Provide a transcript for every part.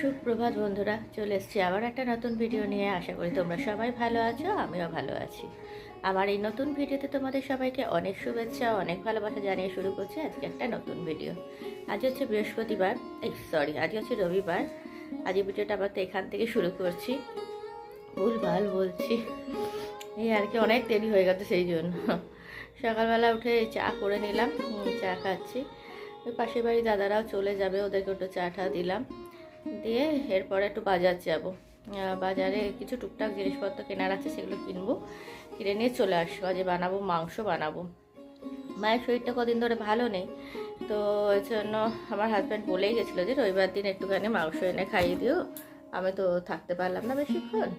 সুপ্রভাত বন্ধুরা, চলে এসেছি আবার একটা নতুন ভিডিও নিয়ে। আশা করি তোমরা সবাই ভালো আছো, আমিও ভালো আছি। আমার এই নতুন ভিডিওতে তোমাদের সবাইকে অনেক শুভেচ্ছা, অনেক ভালোবাসা জানিয়ে শুরু করছি আজকে একটা নতুন ভিডিও আজ হচ্ছে বৃহস্পতিবার, এই সরি আজ হচ্ছে রবিবার। আজ এই ভিডিওটা আবার তো এখান থেকে শুরু করছি। ভুল ভালো বলছি। এই আর কি, অনেক দেরি হয়ে গেছে সেই জন্য। সকালবেলা উঠে চা করে নিলাম চা খাচ্ছি। ওই পাশের বাড়ি দাদারাও চলে যাবে, ওদেরকে একটু চা টা দিলাম। দিয়ে এরপরে একটু বাজার যাব। বাজারে কিছু টুকটাক জিনিসপত্র কেনার আছে, সেগুলো কিনবো। কিনে নিয়ে চলে আসব। আজ বানাবো, মাংস বানাবো। মায়ের শরীরটা কদিন ধরে ভালো নেই, তো ওই জন্য আমার হাজব্যান্ড বলেই গেছিল যে, রবিবার দিন একটুখানি মাংস এনে খাইয়ে দিও। আমি তো থাকতে পারলাম না বেশিক্ষণ।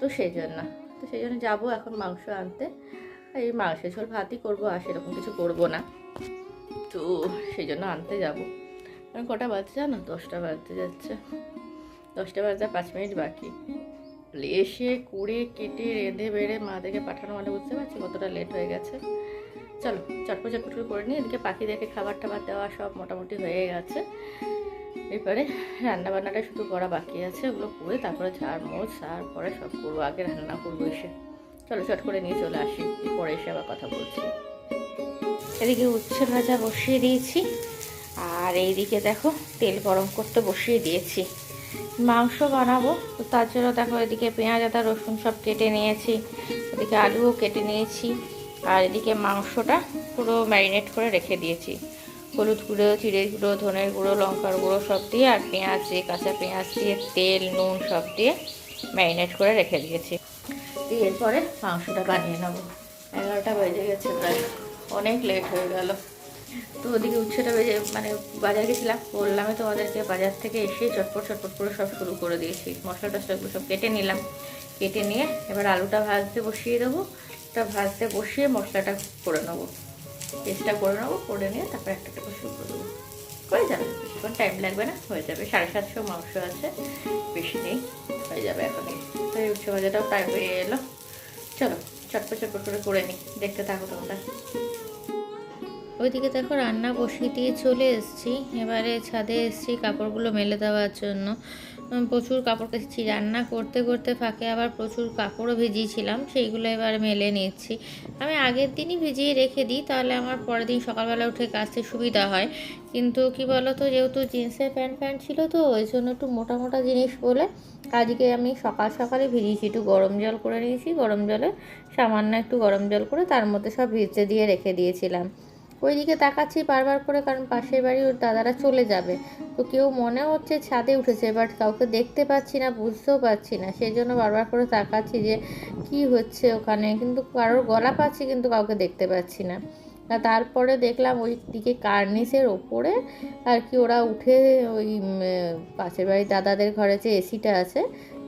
তো সেই জন্য, তো সেই জন্য যাব এখন মাংস আনতে। এই মাংস ঝোল ভাতই করব, আর সেরকম কিছু করব না। তো সেই জন্য আনতে যাব। এখন কটা বাজছে জানো? দশটা বাজতে যাচ্ছে। দশটা বাজতে পাঁচ মিনিট বাকি। এসে কুড়ে, কেটে, রেঁধে, বেড়ে মাদেরকে পাঠানো মানে বুঝতে পারছি? কতটা লেট হয়ে গেছে। চলো, চটপট চটপট করে নিই এদিকে পাখিদেরকে খাবার টাবার দেওয়া সব মোটামুটি হয়ে গেছে। এরপরে রান্না বান্নাটা শুধু করা বাকি আছে। ওগুলো করে তারপরে ঝাড় মোছ তারপরে সব করব। আগে রান্না করব এসে। চলো, চট করে নিয়ে চলে আসি। পরে এসে আবার কথা বলছি। এদিকে উচ্ছে ভাজা বসিয়ে দিয়েছি। আর এইদিকে দেখো তেল গরম করতে বসিয়ে দিয়েছি। মাংস বানাবো, তো তার জন্য দেখো এদিকে পেঁয়াজ, আদা, রসুন সব কেটে নিয়েছি ওদিকে আলুও কেটে নিয়েছি, আর এদিকে মাংসটা পুরো ম্যারিনেট করে রেখে দিয়েছি। হলুদ গুঁড়ো, জিরে গুঁড়ো, ধনের গুঁড়ো, লঙ্কার গুঁড়ো সব দিয়ে, আর পেঁয়াজ দিয়ে, কাঁচা পেঁয়াজ দিয়ে, তেল, নুন সব দিয়ে ম্যারিনেট করে রেখে দিয়েছি। দিয়ে এরপরে মাংসটা বানিয়ে নেব। এগারোটা বেজে গেছে, প্রায়। অনেক লেট হয়ে গেল। তো ওদিকে উচ্ছেটা বেজে মানে বাজার গেছিলাম, বললামই তোমাদেরকে বাজার থেকে এসে চটপট চটপট করে সব শুরু করে দিয়েছি। মশলা টশলাগুলো সব কেটে নিলাম। কেটে নিয়ে এবার আলুটা ভাজতে বসিয়ে দেবো। তা ভাজতে বসিয়ে মশলাটা করে নেব। পেস্টটা করে নেব, করে নিয়ে তারপর একটা করে শুরু করে দেবো। হয়ে যাবে বেশিক্ষণ টাইম লাগবে না, হয়ে যাবে। সাড়ে সাতশো মাংস আছে, বেশি নেই, হয়ে যাবে এখনই। তো এই উচ্ছে ভাজাটাও প্রায় হয়ে এলো। চলো, চটপট চটপট করে করে নিই, দেখতে থাকো তোমরা। ওইদিকে দেখো রান্না বসিয়ে দিয়ে চলে এসেছি। এবারে ছাদে এসেছি কাপড়গুলো মেলে দেওয়ার জন্য। প্রচুর কাপড় কেচেছি। রান্না করতে করতে ফাঁকে আবার প্রচুর কাপড়ও ভিজিয়েছিলাম, সেইগুলো এবার মেলে নিচ্ছি। আমি আগের দিনই ভিজিয়ে রেখে দিই, তাহলে আমার পরের দিন সকালবেলা উঠে কাচতে সুবিধা হয়। কিন্তু কি বলো তো যেহেতু জিন্সের প্যান্ট প্যান্ট ছিল তো, ওই জন্য একটু মোটা মোটা জিনিস বলে আজকে আমি সকাল সকালে ভিজিয়েছি। একটু গরম জল করে নিয়েছি, গরম জলে সামান্য একটু গরম জল করে তার মধ্যে সব ভিজতে দিয়ে রেখে দিয়েছিলাম। ওইদিকে তাকাচ্ছি বারবার করে কারণ পাশের বাড়ি ওর দাদারা চলে যাবে। তো কেউ মনে হচ্ছে ছাদে উঠেছে বাট কাউকে দেখতে পাচ্ছি না, বুঝতেও পারছি না। সেই জন্য বারবার করে তাকাচ্ছি যে কি হচ্ছে ওখানে, কিন্তু কারোর গলা পাচ্ছি কিন্তু কাউকে দেখতে পাচ্ছি না। তারপরে দেখলাম ওই দিকে কার্নিসের ওপরে আর কি ওরা উঠে ওই পাশের বাড়ির দাদাদের ঘরে যে এসিটা আছে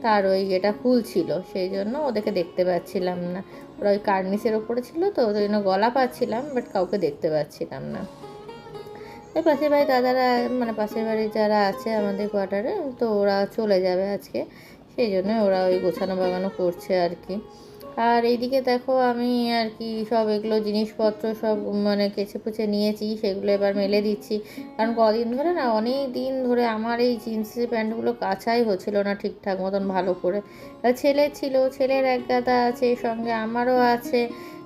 তার ওই এটা ফুল ছিল, সেই জন্য ওদেরকে দেখতে পাচ্ছিলাম না। ওরা ওই কার্নিসের ওপরে ছিল তো, ওদের জন্য গলা পাচ্ছিলাম বাট কাউকে দেখতে পাচ্ছিলাম না। এই পাশের বাড়ি দাদারা মানে পাশের বাড়ি যারা আছে আমাদের কোয়ার্টারে তো ওরা চলে যাবে আজকে। সেই জন্য ওরা ওই গোছানো বাগানো করছে আর কি। আর এইদিকে দেখো আমি আর কি সব এগুলো জিনিসপত্র সব মানে কেচে পুচে নিয়েছি, সেগুলো এবার মেলে দিচ্ছি। কারণ কদিন ধরে না, অনেক দিন ধরে আমার এই জিন্সের প্যান্টগুলো কাচাই হচ্ছিল না ঠিকঠাক মতন ভালো করে। ছেলে ছিল, ছেলের এক গাদা আছে, সঙ্গে আমারও আছে,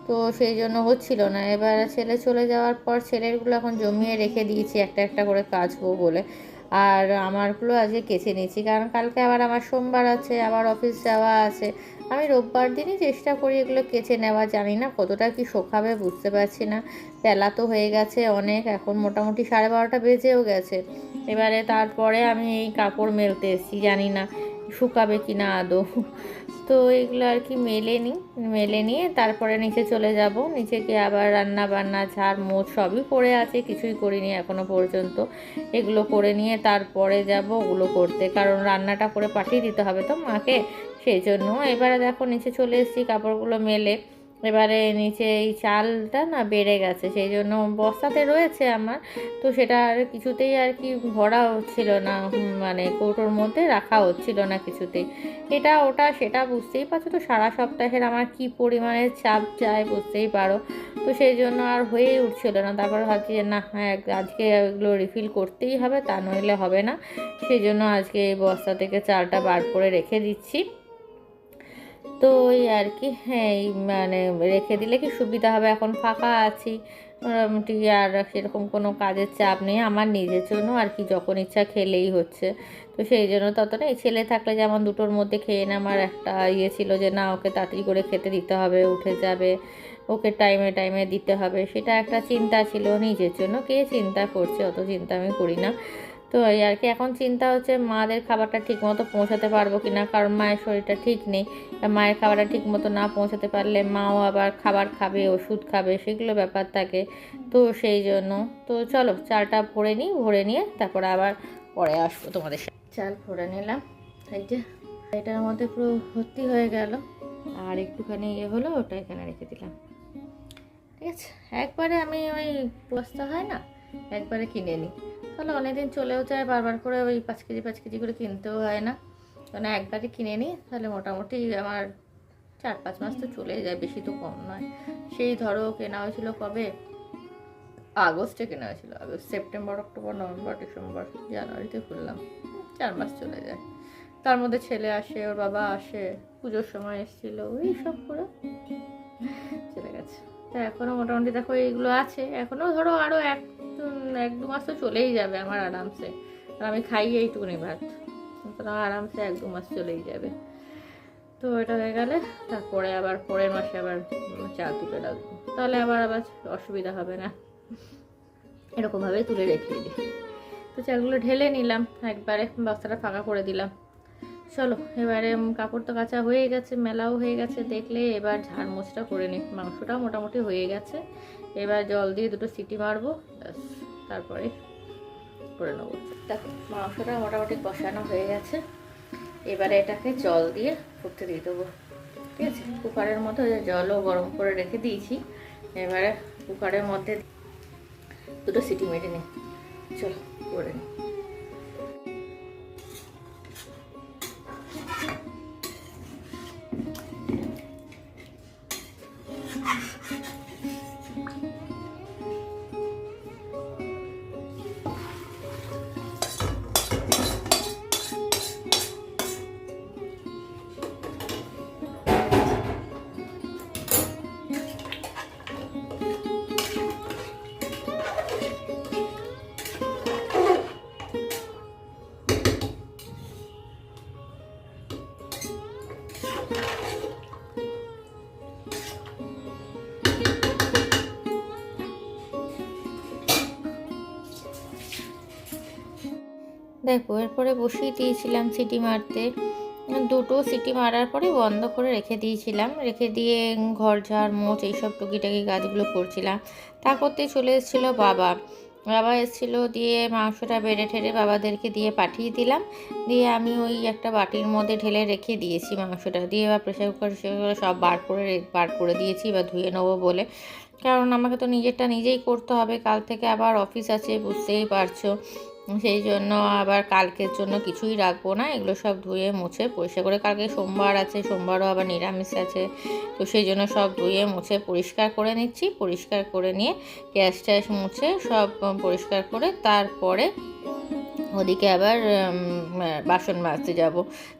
তো সেই জন্য হচ্ছিল না। এবার ছেলে চলে যাওয়ার পর ছেলেরগুলো এখন জমিয়ে রেখে দিয়েছি, একটা একটা করে কাচবো বলে। আর আমারগুলো আজকে কেচে নিয়েছি, কারণ কালকে আবার আমার সোমবার আছে, আবার অফিস যাওয়া আছে। আমি রোববার দিনই চেষ্টা করি এগুলো কেচে নেওয়া, জানি না কতটা কি শোকাবে বুঝতে পারছি না। বেলা তো হয়ে গেছে অনেক, এখন মোটামুটি সাড়ে বারোটা বেজেও গেছে। এবারে তারপরে আমি এই কাপড় মেলতে এসেছি, জানি না শুকাবে কি না আদৌ। তো এগুলো আর কি মেলে নিই মেলে নিয়ে তারপরে নিচে চলে যাব। নিচে গিয়ে আবার রান্না বান্না ঝাড় মোট সবই পড়ে আছে, কিছুই করিনি এখনও পর্যন্ত। এগুলো করে নিয়ে তারপরে যাব ওগুলো করতে, কারণ রান্নাটা করে পাঠিয়ে দিতে হবে তো মাকে। সেই জন্য এবারে দেখো নিচে চলে এসেছি, কাপড়গুলো মেলে। এবারে নিচে এই চালটা না বেড়ে গেছে, সেই জন্য বস্তাতে রয়েছে আমার। তো সেটা আর কিছুতেই আর কি ভরা হচ্ছিল না মানে কৌটোর মধ্যে রাখা হচ্ছিল না কিছুতেই। এটা, ওটা, সেটা বুঝতেই পারছ তো, সারা সপ্তাহের আমার কি পরিমাণে চাপ যায় বুঝতেই পারো। তো সেই জন্য আর হয়েই উঠছিল না, তারপর ভাবছি যে না হ্যাঁ আজকে এগুলো রিফিল করতেই হবে, তা নইলে হবে না। সেই জন্য আজকে এই বস্তা থেকে চালটা বার করে রেখে দিচ্ছি। তো ওই আর কি হ্যাঁ এই মানে রেখে দিলে কি সুবিধা হবে? এখন ফাঁকা আছি। মোটামুটি আর সেরকম কোনো কাজের চাপ নেই। আমার নিজের জন্য আর কি, যখন ইচ্ছা খেলেই হচ্ছে। তো সেই জন্য তত না এই ছেলে থাকলে যেমন দুটোর মধ্যে খেয়ে নেওয়ার একটা ইয়ে ছিল যে, না, ওকে তাড়াতাড়ি করে খেতে দিতে হবে, উঠে যাবে, ওকে টাইমে টাইমে দিতে হবে। সেটা একটা চিন্তা ছিল নিজের জন্য। কে চিন্তা করছে? অত চিন্তা আমি করি না। তো এই আর কি, এখন চিন্তা হচ্ছে মাদের খাবারটা ঠিক মতো পৌঁছাতে পারব কি না কারণ মায়ের শরীরটা ঠিক নেই। মায়ের খাবারটা ঠিক মতো না পৌঁছাতে পারলে মাও আবার খাবার খাবে, ওষুধ খাবে, সেগুলো ব্যাপার থাকে। তো সেই জন্য, তো চলো চালটা ভরে নিই, ভরে নিয়ে তারপরে আবার পরে আসব তোমাদের সাথে। চাল ভরে নিলাম, এই যে এটার মধ্যে পুরো ভর্তি হয়ে গেল, আর একটুখানি ইয়ে হলো, ওটা এখানে রেখে দিলাম। ঠিক আছে, একবারে আমি ওই বস্তা হয় না, একবারে কিনে নিই। তাহলে অনেকদিন চলেও যায়, বারবার করে ওই পাঁচ কেজি পাঁচ কেজি করে কিনতেও হয় না। মানে একবারই কিনে নিই, তাহলে মোটামুটি আমার চার পাঁচ মাস তো চলে যায়, বেশি তো কম নয়। সেই ধরো কেনা হয়েছিল কবে? আগস্টে কেনা হয়েছিল, August, September, October, November, December, জানুয়ারিতে খুললাম। চার মাস চলে যায়। তার মধ্যে ছেলে আসে, ওর বাবা আসে, পুজোর সময় এসেছিল ওই সব করে চলে গেছে। তা এখনও মোটামুটি দেখো এইগুলো আছে। এখনও ধরো আরও এক উম, এক দু মাস তো চলেই যাবে আমার আরামসে। আর আমি খাই এইটুকুনি ভাত। সুতরাং আরামসে এক দু মাস চলেই যাবে। তো এটা হয়ে গেলে তারপরে আবার পরের মাসে আবার চাল তুলে রাখব তাহলে আবার আবার অসুবিধা হবে না। এরকমভাবেই তুলে রেখে দিই। তো চালগুলো ঢেলে নিলাম একবারে বস্তাটা ফাঁকা করে দিলাম। চলো এবারে কাপড় তো কাচা হয়ে গেছে মেলাও হয়ে গেছে। দেখলে এবার ঝাড় মোছটা করে নিই মাংসটাও মোটামুটি হয়ে গেছে। এবার জল দিয়ে দুটো সিটি মারবো তারপরে করে নেব। দেখো, মাংসটা মোটামুটি কষানো হয়ে গেছে। এবারে এটাকে জল দিয়ে ফুটতে দিয়ে দেবো, ঠিক আছে? কুকারের মতো জলও গরম করে রেখে দিয়েছি। এবারে কুকারের মধ্যে দুটো সিটি মেরে নিই চলো, করে নিই দেখো, এরপরে বসিয়ে দিয়েছিলাম সিটি মারতে। দুটো সিটি মারার পরে বন্ধ করে রেখে দিয়েছিলাম। রেখে দিয়ে ঘর ঝাড় মোচ এইসব টুকিটাকি কাজগুলো করছিলাম। তা করতে চলে এসেছিল বাবা। বাবা এসেছিল দিয়ে মাংসটা বেড়ে ঠেড়ে বাবাদেরকে দিয়ে পাঠিয়ে দিলাম। দিয়ে আমি ওই একটা বাটির মধ্যে ঢেলে রেখে দিয়েছি মাংসটা। দিয়ে বা প্রেশার কুকার করে সব বার করে বার করে দিয়েছি বা ধুয়ে নেব বলে। কারণ আমাকে তো নিজেরটা নিজেই করতে হবে। কাল থেকে আবার অফিস আছে, বুঝতেই পারছ। সেই জন্য আবার কালকের জন্য কিছুই রাখব না। এগুলো সব ধুয়ে মুছে পরিষ্কার করে কালকে সোমবার আছে, সোমবারও আবার নিরামিষ আছে। তো সেই জন্য সব ধুয়ে মুছে পরিষ্কার করে নিচ্ছি। পরিষ্কার করে নিয়ে গ্যাস ট্যাস মুছে সব পরিষ্কার করে তারপরে ওদিকে আবার বাসন মাজতে যাব।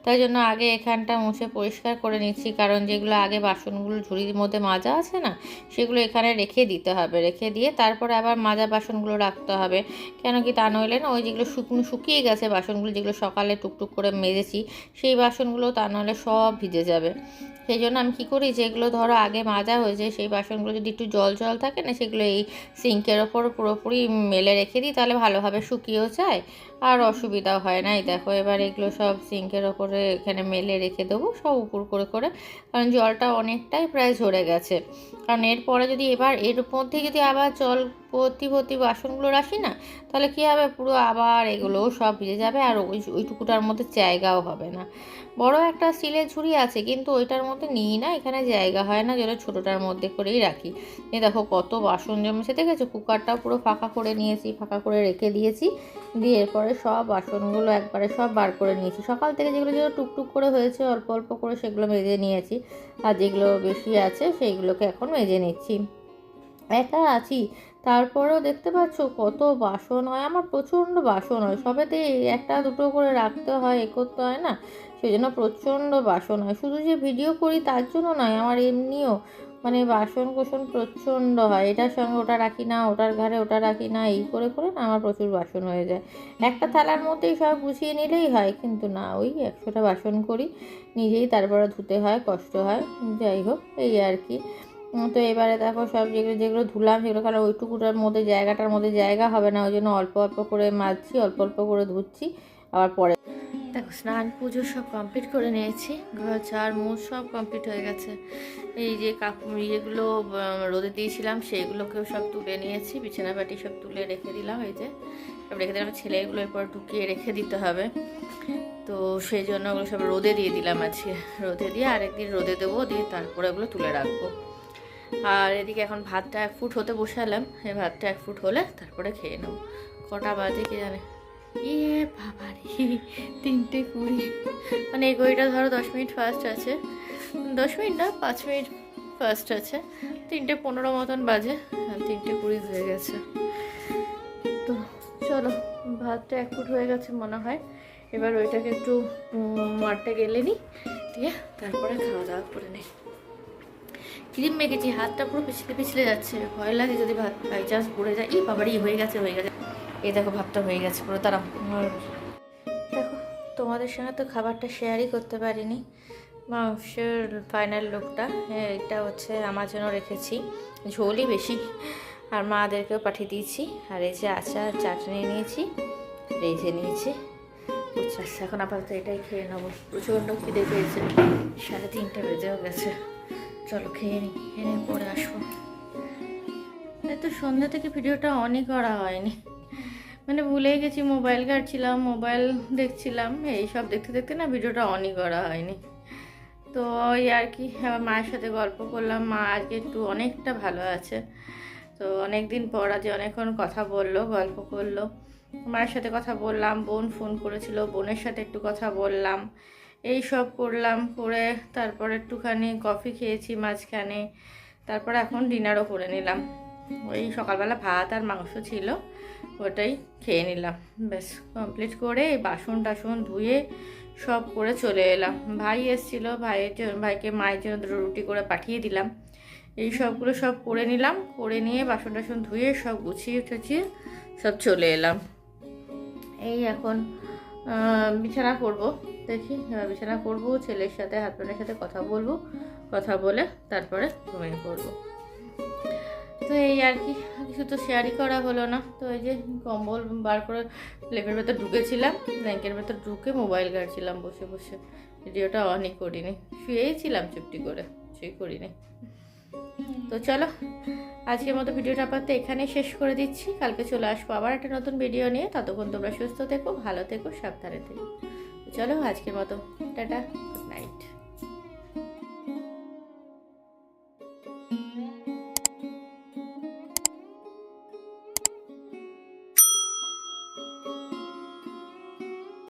তাই জন্য আগে এখানটা মুছে পরিষ্কার করে নিচ্ছি, কারণ যেগুলো আগে বাসনগুলো ঝুড়ির মধ্যে মাজা আছে না, সেগুলো এখানে রেখে দিতে হবে। রেখে দিয়ে তারপরে আবার মাজা বাসনগুলো রাখতে হবে। কেন কি তা নইলে না, ওই যেগুলো শুকনো শুকিয়ে গেছে বাসনগুলো যেগুলো সকালে টুকটুক করে মেজেছি, সেই বাসনগুলো তা নইলে সব ভিজে যাবে। সেই জন্য আমি কী করি, যেগুলো ধরো আগে মাজা হয়েছে, সেই বাসনগুলো যদি একটু জল জল থাকে না, সেগুলো এই সিঙ্কের ওপর পুরোপুরি মেলে রেখে দিই, তাহলে ভালোভাবে শুকিয়েও যায় আর অসুবিধা হয় নাই। দেখো, এবার এগুলো সব সিঙ্কের ওপরে এখানে মেলে রেখে দেবো, সব উপর করে করে। কারণ জলটা অনেকটাই প্রায় ঝরে গেছে। কারণ এরপরে যদি এবার এর মধ্যে যদি আবার জল ভর্তি ভর্তি বাসনগুলো রাখি না, তাহলে কী হবে? পুরো আবার এগুলোও সব ভিজে যাবে আর ওই ওইটুকুটার মধ্যে জায়গাও হবে না। বড় একটা স্টিলের ঝুড়ি আছে, কিন্তু ওইটার মধ্যে নিই না, এখানে জায়গা হয় না, যেটা ছোটোটার মধ্যে করেই রাখি। এই দেখো কত বাসন জমেছে, দেখেছ? কুকারটাও পুরো ফাঁকা করে নিয়েছি, ফাঁকা করে রেখে দিয়েছি। দিয়ে এরপরে সব বাসনগুলো একবারে সব বার করে নিয়েছি। সকাল থেকে যেগুলো যেগুলো টুকটুক করে হয়েছে, অল্প অল্প করে সেগুলো মেজে নিয়েছি। আর যেগুলো বেশি আছে, সেইগুলোকে এখন মেজে নিচ্ছি। একা আছি তারপরেও দেখতে পাচ্ছ কত বাসন হয়, আমার প্রচণ্ড বাসন হয়। সবেতে একটা দুটো করে রাখতে হয়, এ করতে হয় না সেই জন্য প্রচণ্ড বাসন হয়। শুধু যে ভিডিও করি তার জন্য নয়, আমার এমনিও মানে বাসন কোসন প্রচণ্ড হয়। এটার সঙ্গে ওটা রাখি না, ওটার ঘাড়ে ওটা রাখি না, এই করে করে না আমার প্রচুর বাসন হয়ে যায়। একটা থালার মধ্যেই সব গুছিয়ে নিলেই হয়, কিন্তু না, ওই একশোটা বাসন করি, নিজেই তারপরে ধুতে হয়, কষ্ট হয়, যাই হোক, এই আর কি। তো এবারে দেখো সব যেগুলো যেগুলো ধুলাম, সেগুলো কারণ ওইটুকুটার মধ্যে জায়গাটার মধ্যে জায়গা হবে না ওই জন্য অল্প অল্প করে মাজছি, অল্প অল্প করে ধুচ্ছি, আবার পরে। দেখো, স্নান, পুজো সব কমপ্লিট করে নিয়েছি, ঘর চার মুখ সব কমপ্লিট হয়ে গেছে। এই যে কাপড় ইয়েগুলো রোদে দিয়েছিলাম, সেইগুলোকেও সব তুলে নিয়েছি, বিছানা বাটি সব তুলে রেখে দিলাম, এই যে। সব রেখে দিলাম, ছেলেগুলো এরপর ঢুকিয়ে রেখে দিতে হবে। তো সেই জন্য ওগুলো সব রোদে দিয়ে দিলাম আজকে। রোদে দিয়ে আরেকদিন রোদে দেবো, দিয়ে তারপরে ওগুলো তুলে রাখব। আর এদিকে এখন ভাতটা এক ফুট হতে বসালাম। এই ভাতটা এক ফুট হলে তারপরে খেয়ে নেব। কটা বাজে কে জানে? ইয়ে বাবারি, তিনটে কুড়ি। মানে এই ঘড়িটা ধরো দশ মিনিট ফার্স্ট আছে। দশ মিনিট না, পাঁচ মিনিট ফার্স্ট আছে। তিনটে পনেরো মতন বাজে। তিনটে কুড়ি হয়ে গেছে। তো চলো, ভাতটা এক ফুট হয়ে গেছে মনে হয়। এবার ওইটাকে একটু মাঠটা গেলে নিই দিয়ে তারপরে খাওয়া দাওয়া করে নিই। ক্রিম মেখেছি হাতটা পুরো পিছলে পিছলে যাচ্ছে। ভয় লাগে যদি ভাত বাই চান্স পড়ে যায়। ই বাবারই হয়ে গেছে হয়ে গেছে। এই দেখো, ভাতটা হয়ে গেছে পুরো তারা দেখো, তোমাদের সঙ্গে তো খাবারটা শেয়ারই করতে পারিনি। মাংসের ফাইনাল লুকটা এটা হচ্ছে আমার জন্য রেখেছি। ঝোলই বেশি। আর মাদেরকেও পাঠিয়ে দিয়েছি। আর এই যে আচার, চাটনি নিয়েছি রেজে নিয়েছি। আচ্ছা এখন আপাতত এটাই খেয়ে নেব। প্রচণ্ড খিদে পেয়েছে। সাড়ে তিনটে বেজেও গেছে। চলো খেয়ে খেয়ে নিয়ে পরে আসব। তো সন্ধ্যা থেকে ভিডিওটা অনই করা হয়নি। মানে ভুলেই গেছি, মোবাইল ঘাটছিলাম, মোবাইল দেখছিলাম, এই সব দেখতে দেখতে না ভিডিওটা অনই করা হয়নি। তো ওই আর কি মায়ের সাথে গল্প করলাম, মা আজকে একটু অনেকটা ভালো আছে। তো অনেক দিন পর আজ অনেকক্ষণ কথা বলল, গল্প করল। মায়ের সাথে কথা বললাম, বোন ফোন করেছিল, বোনের সাথে একটু কথা বললাম। এই সব করলাম, করে তারপর একটুখানি কফি খেয়েছি মাঝখানে। তারপর এখন ডিনারও করে নিলাম। ওই সকালবেলা ভাত আর মাংস ছিল, ওটাই খেয়ে নিলাম। ব্যাস কমপ্লিট করে বাসন টাসন ধুয়ে সব করে চলে এলাম। ভাই এসেছিল, ভাইয়ের জন্য ভাইকে মায়ের জন্য দুটো রুটি করে পাঠিয়ে দিলাম। এই সবগুলো সব করে নিলাম, করে নিয়ে বাসন টাসন ধুয়ে সব গুছিয়ে টুছিয়ে সব চলে এলাম। এই এখন বিছানা করব। দেখি বিছানা করব, ছেলের সাথে হাজব্যান্ডের সাথে কথা বলব, কথা বলে তারপরে ঘুমিয়ে পড়ব। তো এই আর কি, কিছু তো শেয়ারই করা হলো না। তো এই যে কম্বল বার করে লেপের ভেতর ঢুকেছিলাম ব্ল্যাঙ্কের ভেতর ঢুকে মোবাইল ঘাটছিলাম বসে বসে। ভিডিওটা অনই করিনি শুয়েই ছিলাম চুপটি করে, কিছুই করিনি। তো চলো, আজকের মতো ভিডিওটা আপাতত এখানেই শেষ করে দিচ্ছি। কালকে চলে আসব আবার একটা নতুন ভিডিও নিয়ে। ততক্ষণ তোমরা সুস্থ থেকো, ভালো থেকো, সাবধানে থেকো। চলো আজকের মতো। Tata good night.